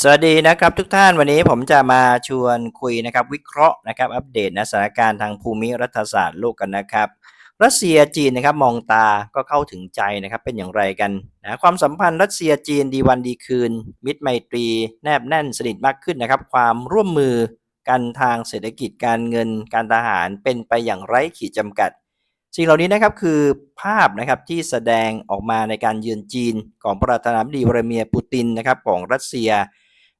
สวัสดีนะครับทุกท่านวันนี้ผมจะมาชวนคุยนะครับวิเคราะห์นะครับอัปเดตนะสถานการณ์ทางภูมิรัฐศาสตร์โลกกันนะครับ รัสเซียจีนนะครับมองตาก็เข้าถึงใจนะครับเป็นอย่างไรกันนะความสัมพันธ์รัสเซียจีนดีวันดีคืน มิตรไมตรีแนบแน่นสนิทมากขึ้นนะครับ ความร่วมมือกันทางเศรษฐกิจการเงินการทหารเป็นไปอย่างไร้ขีดจำกัด สิ่งเหล่านี้นะครับคือภาพนะครับที่แสดงออกมาในการเยือนจีนของประธานาธิบดีวลาดิเมียร์ปูตินนะครับของรัสเซีย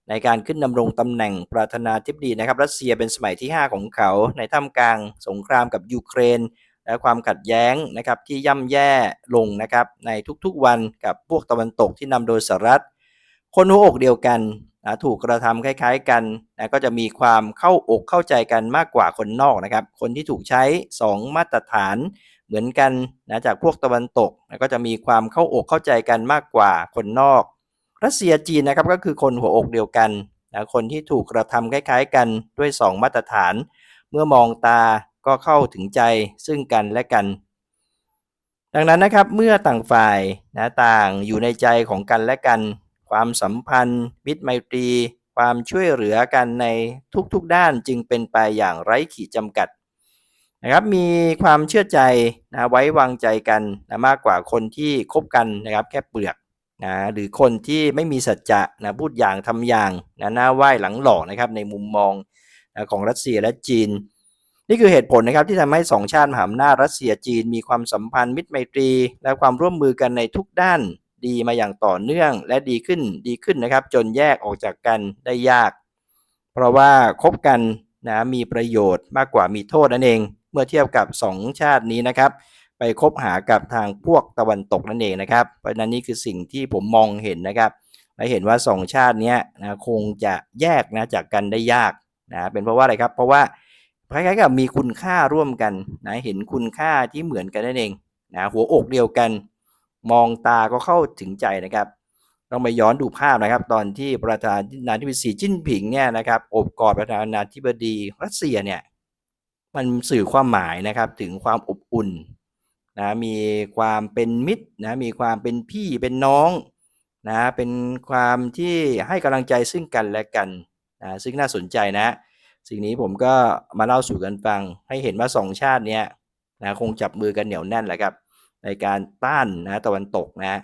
ในการขึ้นดำรงตำแหน่งประธานาธิบดีนะครับรัสเซียเป็นสมัยที่ 5 ของเขา ในท่ามกลางสงครามกับยูเครน และความขัดแย้งนะครับที่ย่ำแย่ลงนะครับในทุกๆวันกับพวกตะวันตกที่นำโดยสหรัฐ คนหัวอกเดียวกัน นะถูกกระทำคล้ายๆกันนะก็จะมีความเข้าอกเข้าใจกันมากกว่าคนนอกนะครับ คนที่ถูกใช้ 2 มาตรฐานเหมือนกันนะจากพวกตะวันตกนะก็จะมีความเข้าอกเข้าใจกันมากกว่าคนนอก รัสเซียจีนนะครับก็คือคนหัวอกเดียวกันนะคนที่ถูกกระทำคล้ายๆกันด้วย 2 มาตรฐาน เมื่อมองตาก็เข้าถึงใจซึ่งกันและกัน ดังนั้นนะครับเมื่อต่างฝ่ายนะต่างอยู่ในใจของกันและกัน ความสัมพันธ์มิตรไมตรี ความช่วยเหลือกันในทุกๆด้านจึงเป็นไปอย่างไร้ขีดจำกัดนะครับมีความเชื่อใจนะไว้วางใจกันนะมากกว่าคนที่คบกันนะครับแค่เปลือกนะหรือคนที่ไม่มีสัจจะนะพูดอย่างทำอย่างนะหน้าไหว้หลังหล่อนะครับในมุมมองนะของรัสเซียและจีน นี่คือเหตุผลนะครับที่ทำให้สองชาติมหาอำนาจรัสเซียจีน มีความสัมพันธ์มิตรไมตรี และความร่วมมือกันในทุกด้าน ดีมาอย่างต่อเนื่องและดีขึ้นดีขึ้นนะครับ จนแยกออกจากกันได้ยาก เพราะว่าคบกันนะมีประโยชน์มากกว่ามีโทษนั่นเอง เมื่อเทียบกับ 2 ชาตินี้นะครับ ไปคบหากับทางพวกตะวันตกนั่นเองนะครับ เพราะนั้นนี่คือสิ่งที่ผมมองเห็นนะครับและเห็นว่า 2 ชาตินี้นะคงจะแยกนะจากกันได้ยากนะเป็นเพราะว่าอะไรครับเพราะว่าคล้ายๆกับมีคุณค่าร่วมกันนะเห็นคุณค่าที่เหมือนกันนั่นเองนะหัวอกเดียวกัน มองตาก็เข้าถึงใจนะครับต้องไปย้อนดูภาพนะครับ ตอนที่ประธานาธิบดีสีจิ้นผิงเนี่ยนะครับอบกอดประธานาธิบดีรัสเซียเนี่ยมันสื่อความหมายนะครับถึงความอบอุ่นนะมีความเป็นมิตรนะมีความเป็นพี่เป็นน้องนะเป็นความที่ให้กำลังใจซึ่งกันและกันนะซึ่งน่าสนใจนะ สิ่งนี้ผมก็มาเล่าสู่กันฟังให้เห็นว่าสองชาติเนี้ยนะคงจับมือกันเหนียวแน่นแหละครับ ในการต้านนะตะวันตกนะ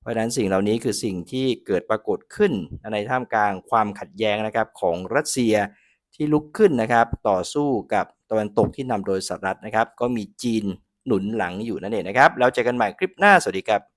เพราะฉะนั้นสิ่งเหล่านี้คือสิ่งที่เกิดปรากฏขึ้นในท่ามกลางความขัดแย้งนะครับของรัสเซียที่ลุกขึ้นนะครับ ต่อสู้กับตะวันตกที่นำโดยสหรัฐนะครับ ก็มีจีนหนุนหลังอยู่นั่นเองนะครับ แล้วเจอกันใหม่คลิปหน้าสวัสดีครับ